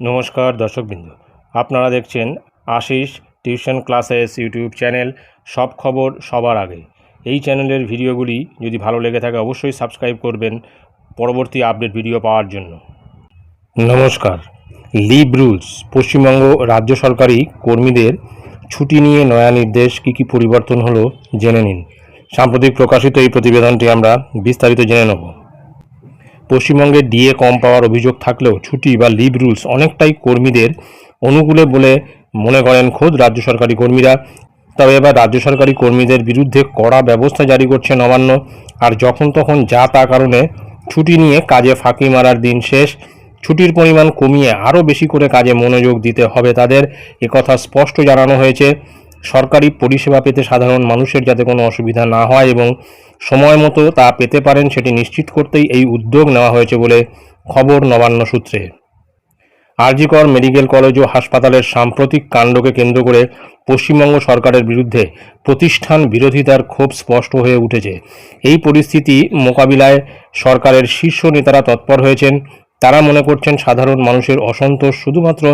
নমস্কার দর্শকবৃন্দ। আপনারা দেখছেন Ashis tuition classes YouTube channel সব খবর সবার আগে। এই চ্যানেলের ভিডিওগুলি যদি ভালো লেগে থাকে অবশ্যই সাবস্ক্রাইব করবেন পরবর্তী আপডেট ভিডিও পাওয়ার জন্য। নমস্কার। লিভ রুলস, পশ্চিমবঙ্গ রাজ্য সরকারি কর্মীদের ছুটি নিয়ে নয়া নির্দেশ, কী কী পরিবর্তন হলো জেনে নিন। সাম্প্রতিক প্রকাশিত এই প্রতিবেদনটি আমরা বিস্তারিত জেনে নেব। পশ্চিমবঙ্গে ডিএ কম পাওয়ার অভিযোগ থাকলেও ছুটি বা লিভ রুলস অনেকটাই কর্মীদের অনুকূলে বলে মনে করেন খোদ রাজ্য সরকারি কর্মীরা। তবে এবার রাজ্য সরকারি কর্মীদের বিরুদ্ধে কড়া ব্যবস্থা জারি করছে নবান্ন। আর যখন তখন যা তা কারণে ছুটি নিয়ে কাজে ফাঁকি মারার দিন শেষ। ছুটির পরিমাণ কমিয়ে আরও বেশি করে কাজে মনোযোগ দিতে হবে তাদের। একথা স্পষ্ট জানানো হয়েছে। সরকারি পরিষেবা পেতে সাধারণ মানুষের যাতে কোনো অসুবিধা না হয় এবং সময় মতো তা পেতে পারেন, সেটি নিশ্চিত করতেই এই উদ্যোগ নেওয়া হয়েছে বলে খবর নবান্ন সূত্রে। আরজিকর মেডিকেল কলেজ ও হাসপাতালের সাম্প্রতিক কাণ্ডকে কেন্দ্র করে পশ্চিমবঙ্গ সরকারের বিরুদ্ধে প্রতিষ্ঠান বিরোধিতার ক্ষোভ স্পষ্ট হয়ে উঠেছে। এই পরিস্থিতি মোকাবিলায় সরকারের শীর্ষ নেতারা তৎপর হয়েছেন। তারা মনে করছেন সাধারণ মানুষের অসন্তোষ শুধুমাত্র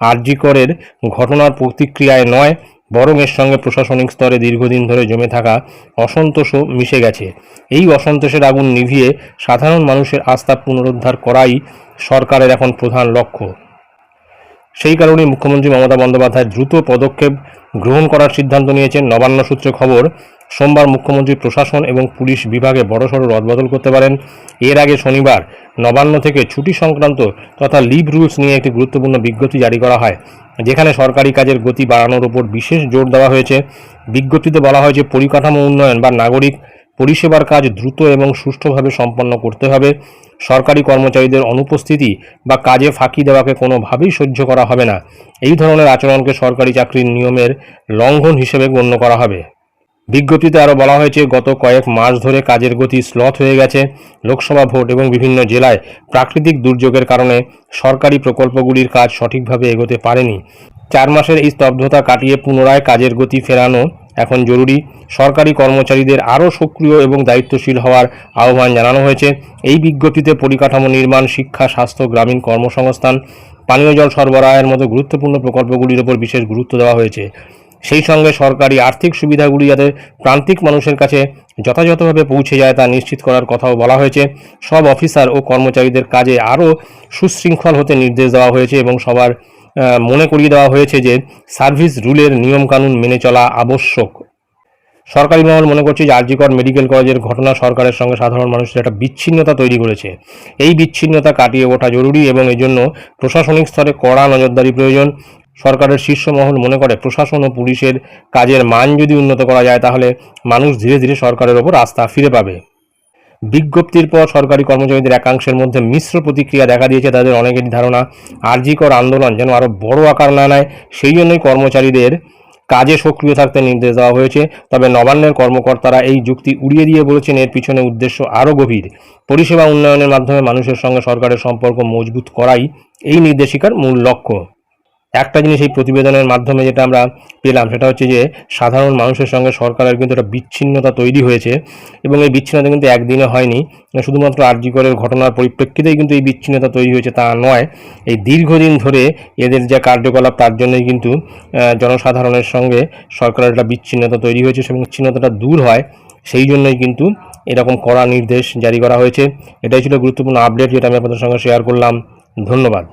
আরজিকরের ঘটনার প্রতিক্রিয়ায় নয় বরং এর সঙ্গে প্রশাসনিক স্তরে দীর্ঘদিন ধরে জমে থাকা অসন্তোষও মিশে গেছে। এই অসন্তোষের আগুন নিভিয়ে সাধারণ মানুষের আস্থা পুনরুদ্ধার করাই সরকারের এখন প্রধান লক্ষ্য। সেই কারণেই মুখ্যমন্ত্রী মমতা বন্দ্যোপাধ্যায় দ্রুত পদক্ষেপ গ্রহণ করার সিদ্ধান্ত নিয়েছেন। নবান্ন সূত্রে খবর, সোমবার মুখ্যমন্ত্রী প্রশাসন এবং পুলিশ বিভাগে বড়সড় রদবদল করতে পারেন। এর আগে শনিবার নবান্ন থেকে ছুটি সংক্রান্ত তথা লিভ রুলস নিয়ে একটি গুরুত্বপূর্ণ বিজ্ঞপ্তি জারি করা হয়, যেখানে সরকারি কাজের গতি বাড়ানোর উপর বিশেষ জোর দেওয়া হয়েছে। বিজ্ঞপ্তিতে বলা হয় যে, পরিকাঠামো উন্নয়ন বা নাগরিক পরিষেবার কাজ দ্রুত এবং সুষ্ঠুভাবে সম্পন্ন করতে হবে। সরকারি কর্মচারীদের অনুপস্থিতি বা কাজে ফাঁকি দেওয়াকে কোনোভাবেই সহ্য করা হবে না। এই ধরনের আচরণকে সরকারি চাকরির নিয়মের লঙ্ঘন হিসেবে গণ্য করা হবে। বিজ্ঞপ্তিতে আরও বলা হয়েছে, গত কয়েক মাস ধরে কাজের গতি স্লথ হয়ে গেছে। লোকসভা ভোট এবং বিভিন্ন জেলায় প্রাকৃতিক দুর্যোগের কারণে সরকারি প্রকল্পগুলির কাজ সঠিকভাবে এগোতে পারেনি। চার মাসের এই স্তব্ধতা কাটিয়ে পুনরায় কাজের গতি ফেরানো এখন জরুরি। সরকারি কর্মচারীদের আরও সক্রিয় এবং দায়িত্বশীল হওয়ার আহ্বান জানানো হয়েছে। এই বিজ্ঞপ্তিতে পরিকাঠামো নির্মাণ, শিক্ষা, স্বাস্থ্য, গ্রামীণ কর্মসংস্থান, পানীয় জল সরবরাহের মতো গুরুত্বপূর্ণ প্রকল্পগুলির ওপর বিশেষ গুরুত্ব দেওয়া হয়েছে। সেই সঙ্গে সরকারি আর্থিক সুবিধাগুলি যাতে প্রান্তিক মানুষের কাছে যথাযথভাবে পৌঁছে যায় তা নিশ্চিত করার কথাও বলা হয়েছে। সব অফিসার ও কর্মচারীদের কাজে আরও সুশৃঙ্খল হতে নির্দেশ দেওয়া হয়েছে এবং সবার মনে করিয়ে দেওয়া হয়েছে যে সার্ভিস রুলের নিয়মকানুন মেনে চলা আবশ্যক। সরকারি মহল মনে করছে যে আরজিকর মেডিকেল কলেজের ঘটনা সরকারের সঙ্গে সাধারণ মানুষের একটা বিচ্ছিন্নতা তৈরি করেছে। এই বিচ্ছিন্নতা কাটিয়ে ওঠা জরুরি এবং এই জন্য প্রশাসনিক স্তরে কড়া নজরদারি প্রয়োজন। সরকারের শীর্ষ মহল মনে করে প্রশাসন ও পুলিশের কাজের মান যদি উন্নত করা যায় তাহলে মানুষ ধীরে ধীরে সরকারের ওপর আস্থা ফিরে পাবে। বিজ্ঞপ্তির পর সরকারি কর্মচারীদের একাংশের মধ্যে মিশ্র প্রতিক্রিয়া দেখা দিয়েছে তাদের অনেকেরই ধারণা। আরজিকর আন্দোলন যেন আরও বড় আকার না নেয়, সেই জন্যই কর্মচারীদের কাজে সক্রিয় থাকতে নির্দেশ দেওয়া হয়েছে। তবে নবান্নের কর্মকর্তারা এই যুক্তি উড়িয়ে দিয়ে বলেছেন, এর পিছনে উদ্দেশ্য আরও গভীর। পরিষেবা উন্নয়নের মাধ্যমে মানুষের সঙ্গে সরকারের সম্পর্ক মজবুত করাই এই নির্দেশিকার মূল লক্ষ্য। একটা জিনিস এই প্রতিবেদনের মাধ্যমে যেটা আমরা পেলাম, সেটা হচ্ছে যে সাধারণ মানুষের সঙ্গে সরকারের কিন্তু একটা বিচ্ছিন্নতা তৈরি হয়েছে এবং এই বিচ্ছিন্নতা কিন্তু একদিনে হয়নি। শুধুমাত্র আরজিকরের ঘটনার পরিপ্রেক্ষিতেই কিন্তু এই বিচ্ছিন্নতা তৈরি হয়েছে তা নয়, এই দীর্ঘদিন ধরে এদের যে কার্যকলাপ তার জন্যই কিন্তু জনসাধারণের সঙ্গে সরকারের একটা বিচ্ছিন্নতা তৈরি হয়েছে। এবং বিচ্ছিন্নতাটা দূর হয়, সেই জন্যই কিন্তু এরকম কড়া নির্দেশ জারি করা হয়েছে। এটাই ছিল গুরুত্বপূর্ণ আপডেট যেটা আমি আপনাদের সঙ্গে শেয়ার করলাম। ধন্যবাদ।